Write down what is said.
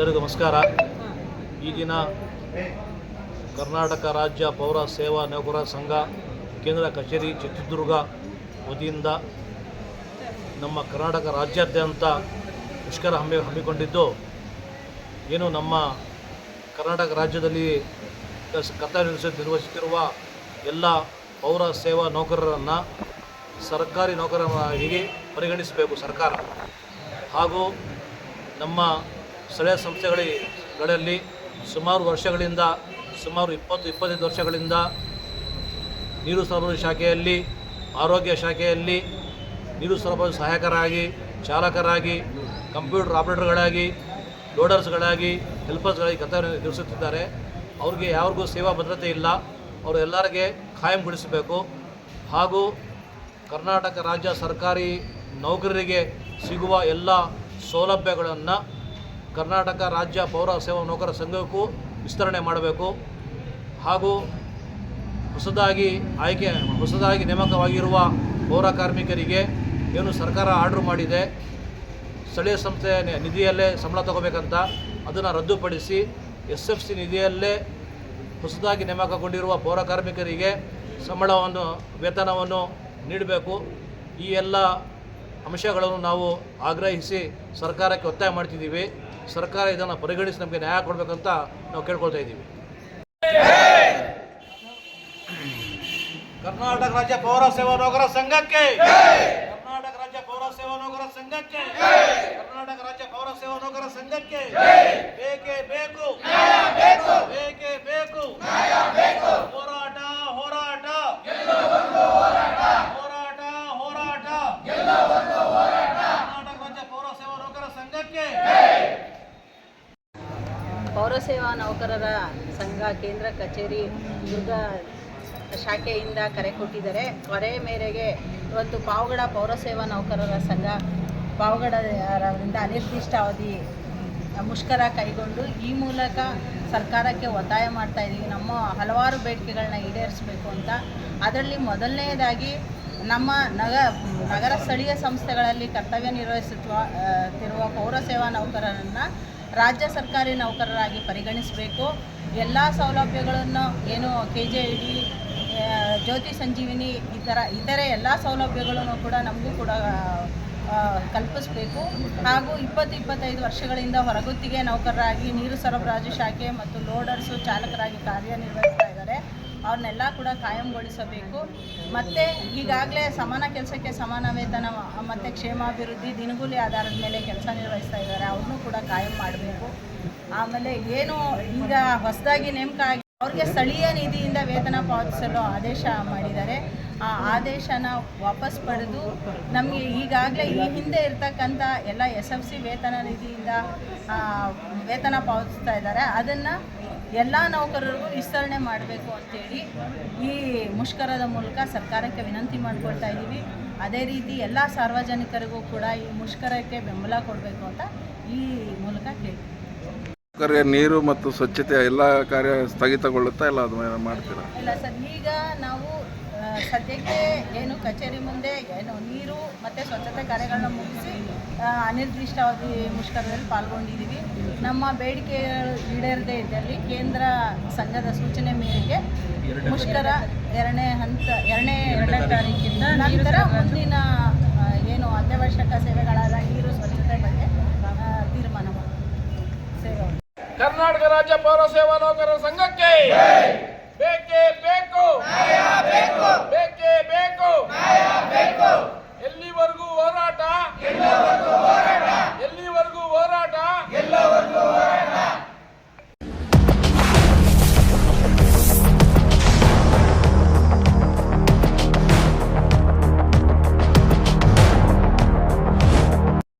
ನಮಸ್ಕಾರ. ಈ ದಿನ ಕರ್ನಾಟಕ ರಾಜ್ಯ ಪೌರ ಸೇವಾ ನೌಕರರ ಸಂಘ, ಕೇಂದ್ರ ಕಚೇರಿ ಚಿತ್ರದುರ್ಗ ವತಿಯಿಂದ ನಮ್ಮ ಕರ್ನಾಟಕ ರಾಜ್ಯಾದ್ಯಂತ ಮುಷ್ಕರ ಹಮ್ಮಿ ಹಮ್ಮಿಕೊಂಡಿದ್ದು, ಏನು ನಮ್ಮ ಕರ್ನಾಟಕ ರಾಜ್ಯದಲ್ಲಿ ಕರ್ತವ್ಯ ನಿರ್ವಹಿಸ, ನಿರ್ವಹಿಸುತ್ತಿರುವ ಎಲ್ಲ ಪೌರ ಸೇವಾ ನೌಕರರನ್ನು, ಸರ್ಕಾರಿ ನೌಕರರಾಗಿ ಪರಿಗಣಿಸಬೇಕು ಸರ್ಕಾರ? ಹಾಗೂ ನಮ್ಮ ಸ್ಥಳೀಯ ಸಂಸ್ಥೆಗಳಲ್ಲಿ ಸುಮಾರು ವರ್ಷಗಳಿಂದ, ಸುಮಾರು ಇಪ್ಪತ್ತು, ಇಪ್ಪತ್ತೈದು ವರ್ಷಗಳಿಂದ ನೀರು ಸರಬರಾಜು ಶಾಖೆಯಲ್ಲಿ, ಆರೋಗ್ಯ ಶಾಖೆಯಲ್ಲಿ ನೀರು ಸರಬರಾಜು ಸಹಾಯಕರಾಗಿ, ಚಾಲಕರಾಗಿ, ಕಂಪ್ಯೂಟರ್ ಆಪರೇಟರ್ಗಳಾಗಿ, ಲೋಡರ್ಸ್ಗಳಾಗಿ, ಹೆಲ್ಪರ್ಸ್ಗಳಾಗಿ ಕರ್ತವ್ಯ ನಿರ್ವಹಿಸುತ್ತಿದ್ದಾರೆ. ಅವ್ರಿಗೆ ಯಾರಿಗೂ ಸೇವಾ ಭದ್ರತೆ ಇಲ್ಲ. ಅವರು ಎಲ್ಲರಿಗೆ ಖಾಯಂಗೊಳಿಸಬೇಕು ಹಾಗೂ ಕರ್ನಾಟಕ ರಾಜ್ಯ ಸರ್ಕಾರಿ ನೌಕರರಿಗೆ ಸಿಗುವ ಎಲ್ಲ ಸೌಲಭ್ಯಗಳನ್ನು ಕರ್ನಾಟಕ ರಾಜ್ಯ ಪೌರ ಸೇವಾ ನೌಕರ ಸಂಘಕ್ಕೂ ವಿಸ್ತರಣೆ ಮಾಡಬೇಕು. ಹಾಗೂ ಹೊಸದಾಗಿ ಆಯ್ಕೆ, ಹೊಸದಾಗಿ ನೇಮಕವಾಗಿರುವ ಪೌರ ಕಾರ್ಮಿಕರಿಗೆ ಏನು ಸರ್ಕಾರ ಆರ್ಡ್ರ್ ಮಾಡಿದೆ, ಸ್ಥಳೀಯ ಸಂಸ್ಥೆ ನಿಧಿಯಲ್ಲೇ ಸಂಬಳ ತಗೋಬೇಕಂತ ಅದನ್ನು ರದ್ದುಪಡಿಸಿ ಎಸ್ ಎಫ್ ಸಿ ನಿಧಿಯಲ್ಲೇ ಹೊಸದಾಗಿ ನೇಮಕಗೊಂಡಿರುವ ಪೌರ ಕಾರ್ಮಿಕರಿಗೆ ಸಂಬಳವನ್ನು, ವೇತನವನ್ನು ನೀಡಬೇಕು. ಈ ಎಲ್ಲ ಅಂಶಗಳನ್ನು ನಾವು ಆಗ್ರಹಿಸಿ ಸರ್ಕಾರಕ್ಕೆ ಒತ್ತಾಯ ಮಾಡ್ತಿದ್ದೀವಿ. ಸರ್ಕಾರ ಇದನ್ನು ಪರಿಗಣಿಸಿ ನಮಗೆ ನ್ಯಾಯ ಕೊಡಬೇಕಂತ ನಾವು ಕೇಳ್ಕೊಳ್ತಾ ಇದ್ದೀವಿ. ಕರ್ನಾಟಕ ರಾಜ್ಯ ಪೌರ ಸೇವಾ ನೌಕರ ಸಂಘಕ್ಕೆ. ಕರ್ನಾಟಕ ರಾಜ್ಯ ಪೌರ ಸೇವಾ ನೌಕರ ಸಂಘಕ್ಕೆ. ಕರ್ನಾಟಕ ರಾಜ್ಯ ಪೌರ ಸೇವಾ ನೌಕರ ಸಂಘಕ್ಕೆ ಬೇಕೇ ಬೇಕು ಬೇಕೇ ಬೇಕು ಹೋರಾಟ ಹೋರಾಟ ಹೋರಾಟ ಹೋರಾಟ ಕರ್ನಾಟಕ ರಾಜ್ಯ ಪೌರ ಸೇವಾ ನೌಕರ ಸಂಘಕ್ಕೆ ಪೌರಸೇವಾ ನೌಕರರ ಸಂಘ, ಕೇಂದ್ರ ಕಚೇರಿ, ದುರ್ಗ ಶಾಖೆಯಿಂದ ಕರೆ ಕೊಟ್ಟಿದ್ದಾರೆ. ಕರೆ ಮೇರೆಗೆ ಇವತ್ತು ಪಾವಗಡ ಪೌರಸೇವಾ ನೌಕರರ ಸಂಘ ಪಾವಗಡರರಿಂದ ಅನಿರ್ದಿಷ್ಟ ಅವಧಿ ಮುಷ್ಕರ ಕೈಗೊಂಡು ಈ ಮೂಲಕ ಸರ್ಕಾರಕ್ಕೆ ಒತ್ತಾಯ ಮಾಡ್ತಾ ಇದ್ದೀವಿ ನಮ್ಮ ಹಲವಾರು ಬೇಡಿಕೆಗಳನ್ನ ಈಡೇರಿಸಬೇಕು ಅಂತ. ಅದರಲ್ಲಿ ಮೊದಲನೆಯದಾಗಿ ನಮ್ಮ ನಗ, ನಗರ ಸ್ಥಳೀಯ ಸಂಸ್ಥೆಗಳಲ್ಲಿ ಕರ್ತವ್ಯ ನಿರ್ವಹಿಸುತ್ತಿರುವ ಪೌರ ಸೇವಾ ನೌಕರರನ್ನು ರಾಜ್ಯ ಸರ್ಕಾರಿ ನೌಕರರಾಗಿ ಪರಿಗಣಿಸಬೇಕು. ಎಲ್ಲ ಸೌಲಭ್ಯಗಳನ್ನು ಏನು K J E D Jyothi Sanjeevini ಈ ಥರ ಇತರೆ ಎಲ್ಲ ಸೌಲಭ್ಯಗಳನ್ನು ಕೂಡ ನಮಗೂ ಕೂಡ ಕಲ್ಪಿಸಬೇಕು. ಹಾಗೂ ಇಪ್ಪತ್ತು ಇಪ್ಪತ್ತೈದು ವರ್ಷಗಳಿಂದ ಹೊರಗುತ್ತಿಗೆ ನೌಕರರಾಗಿ ನೀರು ಸರಬರಾಜು ಶಾಖೆ ಮತ್ತು ಲೋಡರ್ಸು ಚಾಲಕರಾಗಿ ಕಾರ್ಯನಿರ್ವಹಿಸ್ತಾ ಇದ್ದಾರೆ ಅವ್ರನ್ನೆಲ್ಲ ಕೂಡ ಕಾಯಂಗೊಳಿಸಬೇಕು. ಮತ್ತು ಈಗಾಗಲೇ ಸಮಾನ ಕೆಲಸಕ್ಕೆ ಸಮಾನ ವೇತನ, ಮತ್ತು ಕ್ಷೇಮಾಭಿವೃದ್ಧಿ, ದಿನಗೂಲಿ ಆಧಾರದ ಮೇಲೆ ಕೆಲಸ ನಿರ್ವಹಿಸ್ತಾ ಇದ್ದಾರೆ. ಅವ್ರನ್ನೂ ಕೂಡ ಕಾಯಂ ಮಾಡಬೇಕು. ಆಮೇಲೆ ಏನು ಈಗ ಹೊಸದಾಗಿ ನೇಮಕ ಅವ್ರಿಗೆ ಸ್ಥಳೀಯ ನಿಧಿಯಿಂದ ವೇತನ ಪಾವತಿಸಲು ಆದೇಶ ಮಾಡಿದ್ದಾರೆ. ಆ ಆದೇಶನ ವಾಪಸ್ ಪಡೆದು ನಮಗೆ ಈಗಾಗಲೇ ಈ ಹಿಂದೆ ಇರ್ತಕ್ಕಂಥ ಎಲ್ಲ ಎಸ್ ಎಫ್ ಸಿ ವೇತನ ನಿಧಿಯಿಂದ ವೇತನ ಪಾವತಿಸ್ತಾ ಇದ್ದಾರೆ. ಅದನ್ನು ಎಲ್ಲ ನೌಕರರಿಗೂ ವಿಸ್ತರಣೆ ಮಾಡಬೇಕು ಅಂತೇಳಿ ಈ ಮುಷ್ಕರದ ಮೂಲಕ ಸರ್ಕಾರಕ್ಕೆ ವಿನಂತಿ ಮಾಡ್ಕೊಳ್ತಾ ಇದ್ದೀವಿ. ಅದೇ ರೀತಿ ಎಲ್ಲ ಸಾರ್ವಜನಿಕರಿಗೂ ಕೂಡ ಈ ಮುಷ್ಕರಕ್ಕೆ ಬೆಂಬಲ ಕೊಡಬೇಕು ಅಂತ ಈ ಮೂಲಕ ಕೇಳ್ತೀವಿ. ಕಾರ್ಯ ನೀರು ಮತ್ತು ಸ್ವಚ್ಛತೆ ಎಲ್ಲ ಕಾರ್ಯ ಸ್ಥಗಿತಗೊಳ್ಳುತ್ತಾ ಇಲ್ಲ ಅದು ಮಾಡ್ತೀರಾ? ಇಲ್ಲ ಸರ್, ಈಗ ನಾವು ಸದ್ಯಕ್ಕೆ ಏನು ಕಚೇರಿ ಮುಂದೆ ಏನು ನೀರು ಮತ್ತು ಸ್ವಚ್ಛತೆ ಕಾರ್ಯಗಳನ್ನ ಮುಗಿಸಿ ಅನಿರ್ದಿಷ್ಟವಾಗಿ ಮುಷ್ಕರದಲ್ಲಿ ಪಾಲ್ಗೊಂಡಿದ್ದೀವಿ. ನಮ್ಮ ಬೇಡಿಕೆ ಈಡೇರದೇ ಇದ್ದಲ್ಲಿ ಕೇಂದ್ರ ಸಂಘದ ಸೂಚನೆ ಮೇರೆಗೆ ಮುಷ್ಕರ ಎರಡನೇ ಹಂತ, ಎರಡನೇ ಎರಡನೇ ತಾರೀಕಿಂದ ನಂತರ ಮುಂದಿನ ಏನು ಅತ್ಯವಶ್ಯಕ ಸೇವೆಗಳಾದ ನೀರು, ಸ್ವಚ್ಛತೆ ಬಗ್ಗೆ ತೀರ್ಮಾನ ಮಾಡ್ತೀವಿ. ಸೇವೆ ಕರ್ನಾಟಕ ರಾಜ್ಯ ಪೌರ ಸೇವಾ ನೌಕರರ ಸಂಘಕ್ಕೆ ಬೇಕೇ ಬೇಕು. ಬೇಕೇ ಬೇಕು. ಬೇಕು